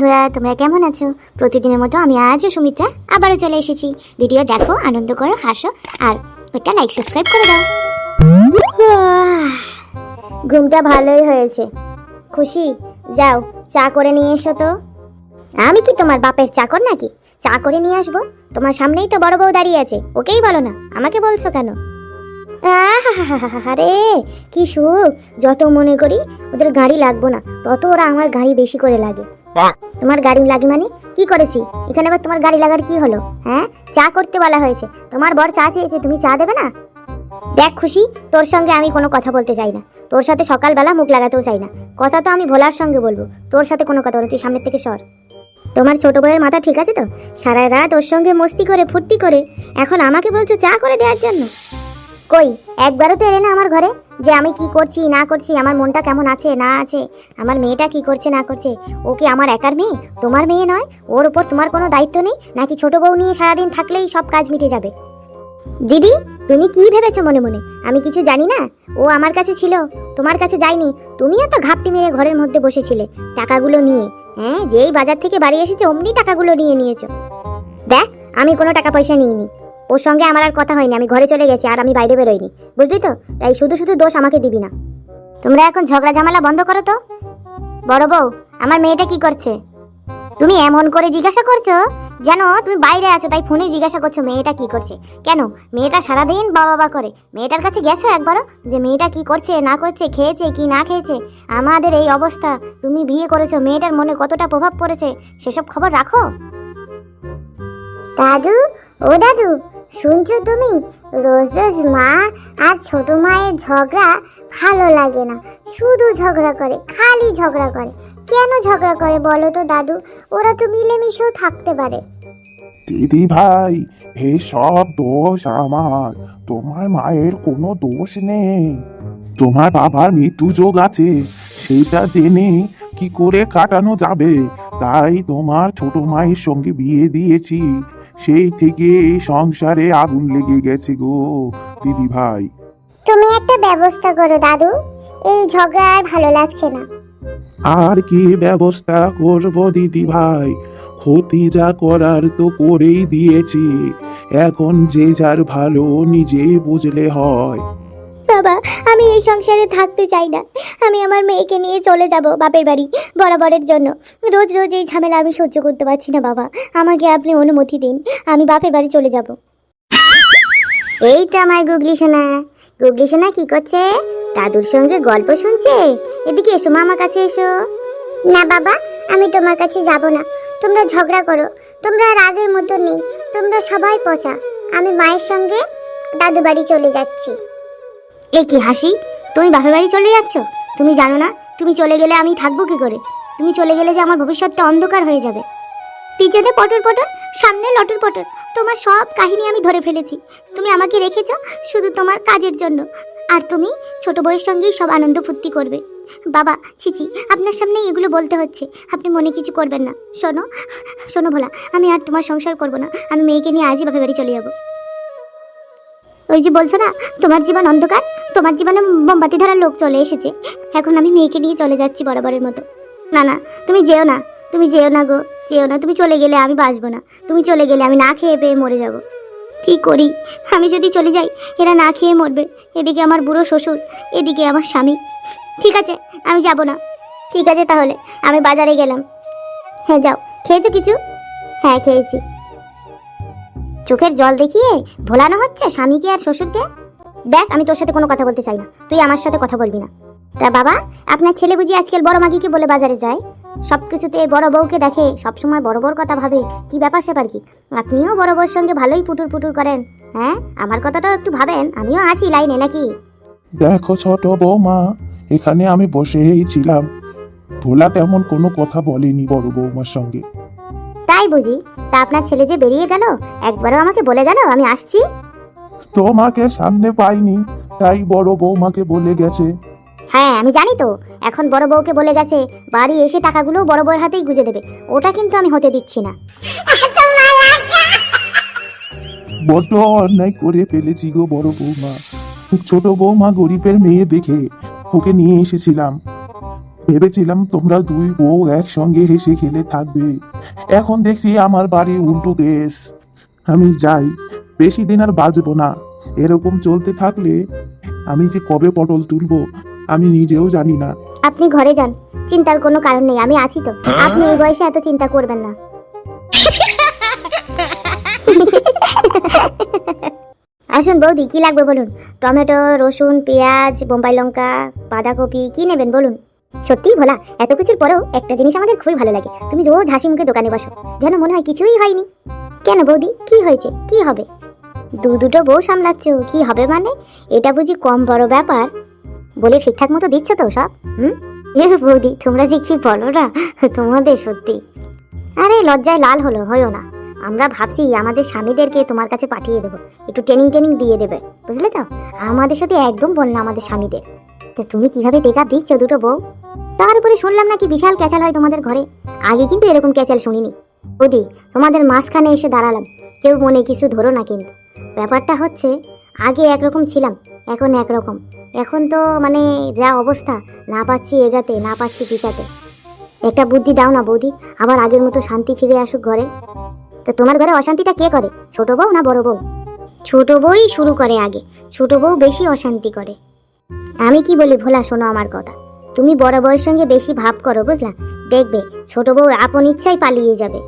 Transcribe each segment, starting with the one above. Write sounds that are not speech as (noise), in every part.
বন্ধুরা, তোমরা কেমন আছো? প্রতিদিনের মতো আমি আজও সুমিত্রা আবারও চলে এসেছি। ভিডিও দেখো, আনন্দ করো, হাসো, আর একটা লাইক সাবস্ক্রাইব করে দাও। ঘুমটা ভালোই হয়েছে। খুশি? যাও, চা করে নিয়ে এসো তো। আমি কি তোমার বাপের চাকর নাকি? চা করে নিয়ে আসব? তোমার সামনেই তো বড় বউ দাঁড়িয়ে আছে। ওকেই বলো না, আমাকে বলছো কেন? আরে কি সুখ। যত মনে করি, ওদের গাড়ি লাগবো না, তত ওরা আমার গাড়ি বেশি করে লাগে। তোমার গাড়ি লাগে মানে? কি করেছি? এখানে আবার তোমার গাড়ি লাগার কি হলো? হ্যাঁ? চা করতে বলা হয়েছে। তোমার বর চা চেয়েছে, তুমি চা দেবে না? দেখ খুশি, তোর সঙ্গে আমি কোনো কথা বলতে চাই না। তোর সাথে সকালবেলা মুখ লাগাতেও চাই না। কথা তো আমি ভোলার সঙ্গে বলব। তোর সাথে কোনো কথা বলো তুই সামনের থেকে সর। তোমার ছোট বউয়ের মাথা ঠিক আছে তো? সারা রাত ওর সঙ্গে মস্তি করে, ফুর্তি করে। এখন আমাকে বলছো চা করে দেওয়ার জন্য? কই? একবারও তো এলে না আমার ঘরে? যে আমি কি করছি, না করছি, আমার মনটা কেমন আছে, না আছে? আমার মেয়েটা কি করছে, না করছে? ও কি আমার একার মেয়ে? তোমার মেয়ে নয়? ওর উপর তোমার কোনো দায়িত্ব নেই? নাকি ছোট বউ নিয়ে সারাদিন থাকলেই সব কাজ মিটে যাবে? দিদি, তুমি কি ভেবেছো মনে মনে? আমি কিছু জানি না? ও আমার কাছে ছিল, তোমার কাছে যায়নি। তুমিও তো ঘাপটি মেরে ঘরের মধ্যে বসেছিলে, টাকাগুলো নিয়ে। হ্যাঁ যেই বাজার থেকে বাড়ি এসেছে, অমনি টাকাগুলো নিয়ে নিয়েছো। দেখ, আমি কোনো টাকা পয়সা নিইনি। ওর সঙ্গে আমার আর কথা হয়নি, আমি ঘরে চলে গেছি, আর আমি বাইরে বেরোইনি। বুঝলি তো? তাই শুধু শুধু দোষ আমাকে দিবি না। তোমরা এখন ঝগড়া ঝামেলা বন্ধ করো তো? বড় বউ, আমার মেয়েটা কি করছে? তুমি এমন করে জিজ্ঞাসা করছ? যেন তুমি বাইরে আছো, তাই ফোনে জিজ্ঞাসা করছ, মেয়েটা কি করছে? কেন? মেয়েটা সারাদিন বাবা বাবা করে। মেয়েটার কাছে গেছো একবারও? যে মেয়েটা কি করছে, না করছে, খেয়েছে কি না খেয়েছে? আমাদের এই অবস্থা, তুমি বিয়ে করেছ, মেয়েটার মনে কতটা প্রভাব পড়েছে, সেসব খবর রাখো। দাদু, ও দাদু শুনছো তুমি? রোজ রোজ মা আর ছোট মায়ের ঝগড়া ভালো লাগে না। শুধু ঝগড়া করে, খালি ঝগড়া করে। কেন ঝগড়া করে বলো তো দাদু? ওরা তো মিলেমিশেও থাকতে পারে। দিদি ভাই এই সব দোষ আমার। তোমার মায়ের কোনো দোষ নেই। তোমার বাবার মৃত্যু যোগ আছে। সেটা জেনে কি করে কাটানো যাবে? তাই তোমার ছোট মায়ের সঙ্গে বিয়ে দিয়েছি। সেই থেকে এই সংসারে আগুন লেগে গেছে গো দিদি ভাই। তুমি একটা ব্যবস্থা করো দাদু। এই ঝগড়া আর ভালো লাগছে না। আর কি ব্যবস্থা করব দিদি ভাই? ক্ষতি যা করার তো করেই দিয়েছি। এখন যে যার ভালো নিজেই বুঝলে হয়। বাবা, আমি এই সংসারে থাকতে চাই না। আমি আমার মেয়েকে নিয়ে চলে যাব বাপের বাড়ি বরাবরের জন্য। রোজ রোজ এই ঝামেলা আমি সহ্য করতে পারছি না বাবা। আমাকে আপনি অনুমতি দিন, আমি বাপের বাড়ি চলে যাব। এই তো আমার গুগলি সোনা। গুগলি সোনা কি করছে? দাদুর সঙ্গে গল্প শুনছে? এদিকে এসো মা আমার কাছে এসো। না বাবা, আমি তোমার কাছে যাব না। তোমরা ঝগড়া করো। তোমরা আর আগের মতো নেই। তোমরা সবাই পচা। আমি মায়ের সঙ্গে দাদু বাড়ি চলে যাচ্ছি। এ কি হাসি? তুমি বাপের বাড়ি চলে যাচ্ছ? তুমি জানো না, তুমি চলে গেলে আমি থাকব কি করে? তুমি চলে গেলে যে আমার ভবিষ্যৎটা অন্ধকার হয়ে যাবে। পিছনে পটর পটর সামনে লটর পটর তোমার সব কাহিনী আমি ধরে ফেলেছি। তুমি আমাকে রেখেছ শুধু তোমার কাজের জন্য। আর তুমি ছোট বউয়ের সঙ্গেই সব আনন্দ ফুর্তি করবে। বাবা ছিচি আপনার সামনেই এগুলো বলতে হচ্ছে। আপনি মনে কিছু করবেন না। শোনো শোনো ভোলা, আমি আর তোমার সংসার করব না। আমি মেয়েকে নিয়ে আজই বাপের বাড়ি চলে যাব। ওই যে বলছো না, তোমার জীবন অন্ধকার? তোমার জীবনে মোমবাতি ধরার লোক চলে এসেছে। এখন আমি মেয়েকে নিয়ে চলে যাচ্ছি বরাবরের মতো। না না, তুমি যেও না, তুমি যেও না গো, যেও না, তুমি চলে গেলে আমি বাঁচবো না। তুমি চলে গেলে আমি না খেয়ে পেয়ে মরে যাব। কি করি? আমি যদি চলে যাই, এরা না খেয়ে মরবে। এদিকে আমার বুড়ো শ্বশুর, এদিকে আমার স্বামী। ঠিক আছে, আমি যাব না। ঠিক আছে তাহলে, আমি বাজারে গেলাম। হ্যাঁ যাও। খেয়েছো কিছু? হ্যাঁ খেয়েছি। চোখের জল দেখিয়ে ভোলানো হচ্ছে স্বামীকে আর শ্বশুরকে? দেখ, আমি তোর সাথে কোনো কথা বলতে চাই না। তুই আমার সাথে কথা বলবি না। তা বাবা, আপনার ছেলে বুঝি আজকাল বড় মাগিকে বলে বাজারে যায়? সব কিছুতে বড় বউকে দেখে সবসময় বড় বড় কথা ভাবে। কি ব্যাপার স্যাপার কি? আপনিও বড় বউর সঙ্গে ভালোই পুটুর পুটুর করেন। হ্যাঁ আমার কথাটাও একটু ভাবেন। আমিও আছি লাইনে নাকি? দেখো ছোট বৌমা, এখানে আমি বসেই ছিলাম। ভোলা তেমন কোনো কথা বলেনি বড় বৌমার সঙ্গে। তাই বুঝি তা আপনার ছেলে যে বেরিয়ে গেল একবারও আমাকে বলে গেল আমি আসছি? তোমাকে সামনে পাইনি তাই বড় বৌমাকে বলে গেছে। হ্যাঁ আমি জানি তো এখন বড় বউকে বলে গেছে বাড়ি এসে টাকাগুলো বড় বউয়ের হাতেই গুজে দেবে ওটা কিন্তু আমি হতে দিচ্ছি না। বড্ড অন্যায় করে ফেলেছি গো বড় বৌমা। ছোট বৌমা গরিবের মেয়ে দেখে ওকে নিয়ে এসেছিলাম। ভেবেছিলাম তোমরা দুই বউ একসঙ্গে হেসে খেলে থাকবে। এখন দেখছি আমার বাড়ি উল্টো কেস আমি যাই, বেশি দিন আর বাঁচবো না। এরকম চলতে থাকলে আমি যে কবে পটল তুলবো, আমি নিজেও জানি না। আপনি ঘরে যান, চিন্তার কোনো কারণ নেই, আমি আছি তো। আপনি এই বয়সে এত চিন্তা করবেন না। আসুন বৌদি, কি লাগবে বলুন? টমেটো, রসুন, পেঁয়াজ, বোম্বাই লঙ্কা, বাঁধাকপি, কি নেবেন বলুন? সত্যিই ভোলা, এত কিছুর পরেও একটা জিনিস আমাদের খুবই ভালো লাগে। তুমি রোজ হাসি মুখে দোকানে বসো, যেন মনে হয় কিছুই হয়নি। কেন বৌদি, কি হয়েছে? কি হবে? দু দুটো বউ সামলাচ্ছ, কি হবে মানে? এটা বুঝি কম বড় ব্যাপার? বলে ঠিকঠাক মতো দিচ্ছ তো সব? হুম? বৌদি, তোমরা যে কি বলো না? তোমাদের সত্যি। আরে, লজ্জায় লাল হলো হয়ও না। আমরা ভাবছি আমাদের স্বামীদেরকে তোমার কাছে পাঠিয়ে দেবো। একটু ট্রেনিং ট্রেনিং দিয়ে দেবে, বুঝলে তো? আমাদের সাথে একদম বল না আমাদের স্বামীদের। তো তুমি কীভাবে টেকা দিচ্ছ দুটো বউ? তার উপরে শুনলাম নাকি বিশাল ক্যাচাল হয় তোমাদের ঘরে। আগে কিন্তু এরকম ক্যাচাল শুনিনি। বৌদি, তোমাদের মাঝখানে এসে দাঁড়ালাম। কেউ মনে কিছু ধরো না কিন্তু। ব্যাপারটা হচ্ছে, আগে একরকম ছিলাম, এখন একরকম। এখন তো মানে যা অবস্থা, না পাচ্ছি এগাতে, না পাচ্ছি পিচাতে। একটা বুদ্ধি দাও না বৌদি, আবার আগের মতো শান্তি ফিরে আসুক ঘরে। তো তোমার ঘরে অশান্তিটা কে করে? ছোট বউ না বড় বউ? ছোট বউই শুরু করে আগে, ছোট বউ বেশি অশান্তি করে। আমি কি বলি ভোলা, শোনো আমার কথা। তুমি বড় বউয়ের সঙ্গে বেশি ভাব করো, বুঝলা? দেখবে, ছোট বউ আপন ইচ্ছাই পালিয়ে যাবে।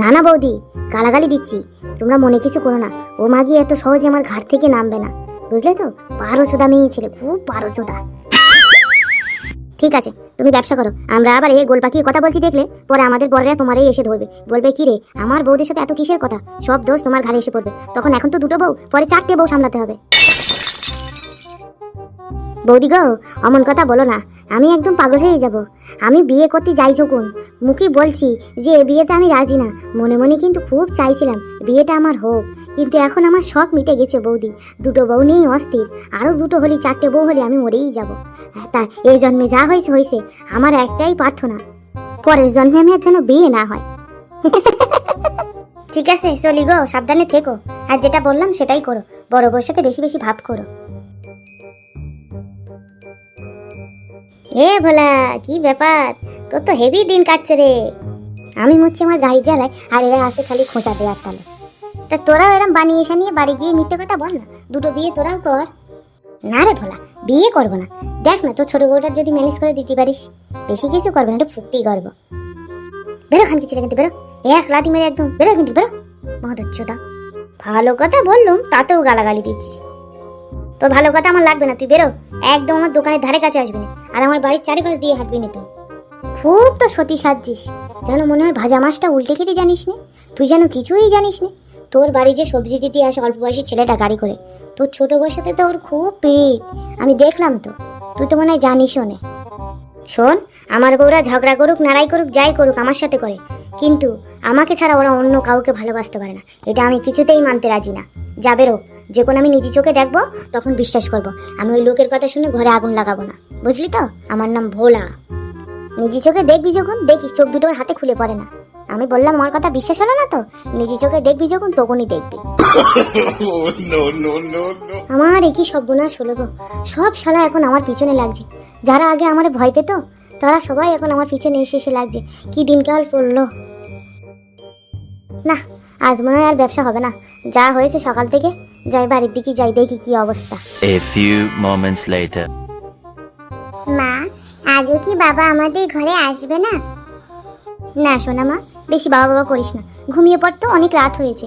না না বৌদি, গালাগালি দিচ্ছি। তোমরা মনে কিছু করো না। ও মাগি এত সহজে আমার ঘাট থেকে নামবে না। বুঝলে তো? বারো চোদা মেয়ে ছেলে, খুব বারো চোদা ঠিক আছে, তুমি ব্যবসা করো। আমরা আবার এই গোল পাকিয়ে কথা বলছি দেখলে, পরে আমাদের বড়রা তোমারই এসে ধরবে। বলবে, কি রে, আমার বউদের সাথে এত কিসের কথা? সব দোষ তোমার ঘাড়ে এসে পড়বে। তখন এখন তো দুটো বউ, পরে চারটে বউ সামলাতে হবে। বৌদি গো, অমন কথা বলো না। আমি একদম পাগল হয়ে যাব। আমি বিয়ে করতে যাই যখন। মুখে বলছি যে এ বিয়েতে আমি রাজি না। মনে মনে কিন্তু খুব চাইছিলাম বিয়েটা আমার হোক। কিন্তু এখন আমার শখ মিটে গেছে বৌদি। দুটো বউ নেই অস্থির। আরও দুটো হলে, চারটে বউ হলে আমি মরেই যাব। তা এই জন্মে যা হয়েছে হয়েছে। আমার একটাই প্রার্থনা। পরের জন্মে আমি আর যেন বিয়ে না হয়। (laughs) ঠিক আছে, চলি গো, সাবধানে থেকো। আর যেটা বললাম সেটাই করো। বড় বউর বেশি বেশি ভাব করো। এ ভোলা, কি ব্যাপার? তোর তো হেভি দিন কাটছে রে। আমি মরছি আমার গাড়ি জ্বালায়, আর এরা আসে খালি খোঁচা দেওয়ার তালে। তা তোরাও এরম বানিয়ে সানিয়ে বাড়ি গিয়ে মিথ্যে কথা বল না। দুটো বিয়ে তোরাও কর। না রে ভোলা, বিয়ে করব না। দেখ না, তোর ছোট বউটার যদি ম্যানেজ করে দিতে পারিস, বেশি কিছু করবে না, একটু ফুর্তি করব। বেরো খান কিছু কিন্তু বেরো। এক লাঠি মেরে একদম, বেরো কিন্তু, বেরো। মহদচ্ছটা ভালো কথা বললুম, তাতেও গালাগালি দিচ্ছিস। তোর ভালো কথা আমার লাগবে না, তুই বেরো। একদম আমার দোকানের ধারে কাছে আসবি না। আর আমার বাড়ির চারিপাশ দিয়ে হাঁটবি না তুই। খুব তো সতী সাজছিস। যেন মনে হয় ভাজা মাছটা উল্টে খেতে জানিস না? তুই যেন কিছুই জানিস না? তোর বাড়ি যে সবজি দিতে আসে অল্প বয়সী ছেলেটা গাড়ি করে, তোর ছোট বয়সের সাথে তো ওর খুব পিড়িত আমি দেখলাম তো, তুই তো মনে হয় জানিসও না। শোন, আমার বউরা ঝগড়া করুক, নাড়াই করুক, যাই করুক, আমার সাথে করে। কিন্তু আমাকে ছাড়া ওরা অন্য কাউকে ভালোবাসতে পারে না। এটা আমি কিছুতেই মানতে রাজি না। যা বেরো। যখন আমি নিজে চোখে দেখব তখন বিশ্বাস করব। আমি ওই লোকের কথা শুনে ঘরে আগুন লাগাবো না। বুঝলি তো? আমার নাম ভোলা। নিজে চোখে দেখবি যখন দেখি চোখ দুটো হাতে খুলে পড়ে না। আমি বললাম আমার কথা বিশ্বাস হলো না তো? নিজে চোখে দেখবি যখন তখনই দেখবি। (laughs) Oh. আমার একই সর্বনাশ হলো গো। সব শালা এখন আমার পিছনে লাগছে। যারা আগে আমার ভয় পেত তারা সবাই এখন আমার পিছনে এসে এসে লাগছে। কি দিনকাল পড়ল। না আজ মনে হয় আর ব্যবসা হবে না। যা হয়েছে সকাল থেকে যাই বাড়ির দিকে যাই দেখি কি অবস্থা। A few moments later. মা আজও কি বাবা আমাদের ঘরে আসবে না? না শোনা মা বেশি বাবা বাবা করিস না। ঘুমিয়ে পড়তো অনেক রাত হয়েছে।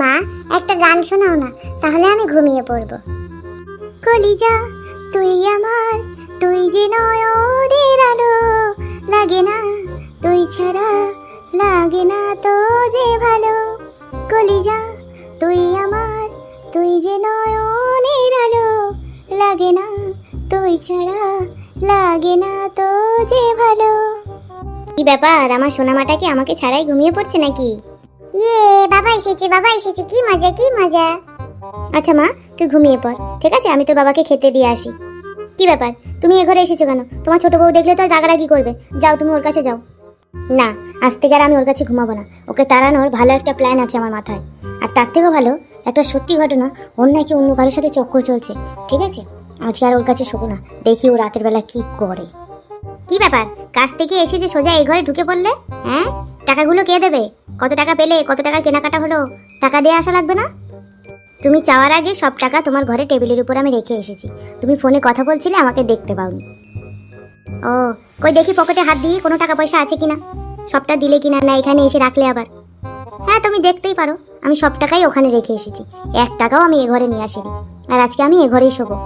মা একটা গান শোনাও না তাহলে আমি ঘুমিয়ে পড়ব। কলিজা তুই আমার তুই যে নয়নের আলো লাগে না তুই ছাড়া লাগে না তো যে ভালো। কলিজা তুই আমার তুই যে নয়নের আলো লাগে না তুই ছাড়া লাগে না তো যে ভালো। কি ব্যাপার আমার সোনামাটা কি আমাকে ছাড়াই ঘুমিয়ে পড়ছে নাকি? ইয়ে বাবা এসেছে বাবা এসেছে কি মজা কি মজা। আচ্ছা মা তুই ঘুমিয়ে পড় ঠিক আছে? আমি তোর বাবাকে খেতে দিয়ে আসি। কি ব্যাপার তুমি এ ঘরে এসেছ কেন? তোমার ছোট বউ দেখলে তো জাগারাগি করবে। যাও তুমি ওর কাছে যাও। না, আজ থেকে আর আমি ওর কাছে ঘুমাবো না। ওকে তাড়ানোর ভালো একটা প্ল্যান আছে আমার মাথায়। আর তার থেকেও ভালো, একটা সত্যি ঘটনা, ওর নাকি অন্য কারোর সাথে চক্কর চলছে, ঠিক আছে? আজকে আর ওর কাছে শোবো না। দেখি ও রাতের বেলা কি করে। কি ব্যাপার? কাজ থেকে এসে যে সোজা এই ঘরে ঢুকে পড়লে? হ্যাঁ? টাকাগুলো কে দেবে? কত টাকা পেলে, কত টাকা কেনাকাটা হলো? টাকা দিয়ে আসা লাগবে না? তুমি চাওয়ার আগে সব টাকা তোমার ঘরে টেবিলের উপর আমি রেখে এসেছি। তুমি ফোনে কথা বলছিলে, আমাকে দেখতে পাওনি। ও, কই দেখি পকেটে হাত দিয়ে কোনো টাকা পয়সা আছে কিনা? সবটা দিলে কিনা না এখানে এসে রাখলে আবার। হ্যাঁ তুমি দেখতেই পারো, আমি সব টাকাই ওখানে রেখে এসেছি। এক টাকাও আমি এ ঘরে নিয়ে আসিনি। আর আজকে আমি এ ঘরেই শোবো।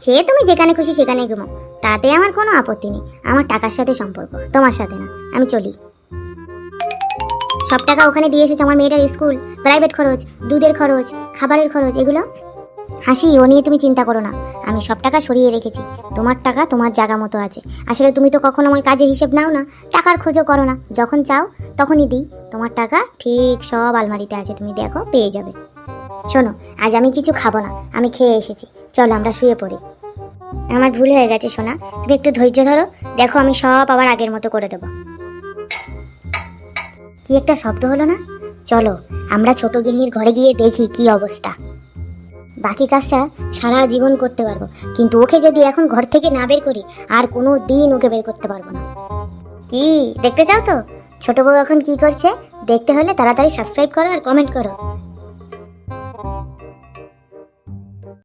সে তুমি যেখানে খুশি সেখানে ঘুমাও তাতে আমার কোনো আপত্তি নেই। আমার টাকার সাথে সম্পর্ক, তোমার সাথে না। আমি চলি। সব টাকা ওখানে দিয়ে এসেছে আমার মেয়েটার স্কুল, প্রাইভেট খরচ, দুধের খরচ, খাবারের খরচ, এগুলো হাসি ও নিয়ে তুমি চিন্তা করো না। আমি সব টাকা সরিয়ে রেখেছি। তোমার টাকা তোমার জায়গা মতো আছে। আসলে তুমি তো কখনো আমার কাজের হিসেব নাও না। টাকার খোঁজও করো না। যখন চাও, তখনই দিই। তোমার টাকা ঠিক সব আলমারিতে আছে। তুমি দেখো, পেয়ে যাবে। শোনো, আজ আমি কিছু খাব না। আমি খেয়ে এসেছি। চলো, আমরা শুয়ে পড়ি। আমার ভুল হয়ে গেছে, সোনা। তুমি একটু ধৈর্য ধরো। দেখো, আমি সব আবার আগের মতো করে দেবো। কি একটা শব্দ হলো না? চলো, আমরা ছোট গিন্নির ঘরে গিয়ে দেখি কি অবস্থা। বাকি কাজটা সারা জীবন করতে পারব। কিন্তু ওকে যদি এখন ঘর থেকে না বের করি, আর কোনো দিন ওকে বের করতে পারব না। কি? দেখতে চাও তো? ছোট বউ এখন কি করছে? দেখতে হলে তাড়াতাড়ি সাবস্ক্রাইব করো আর কমেন্ট করো।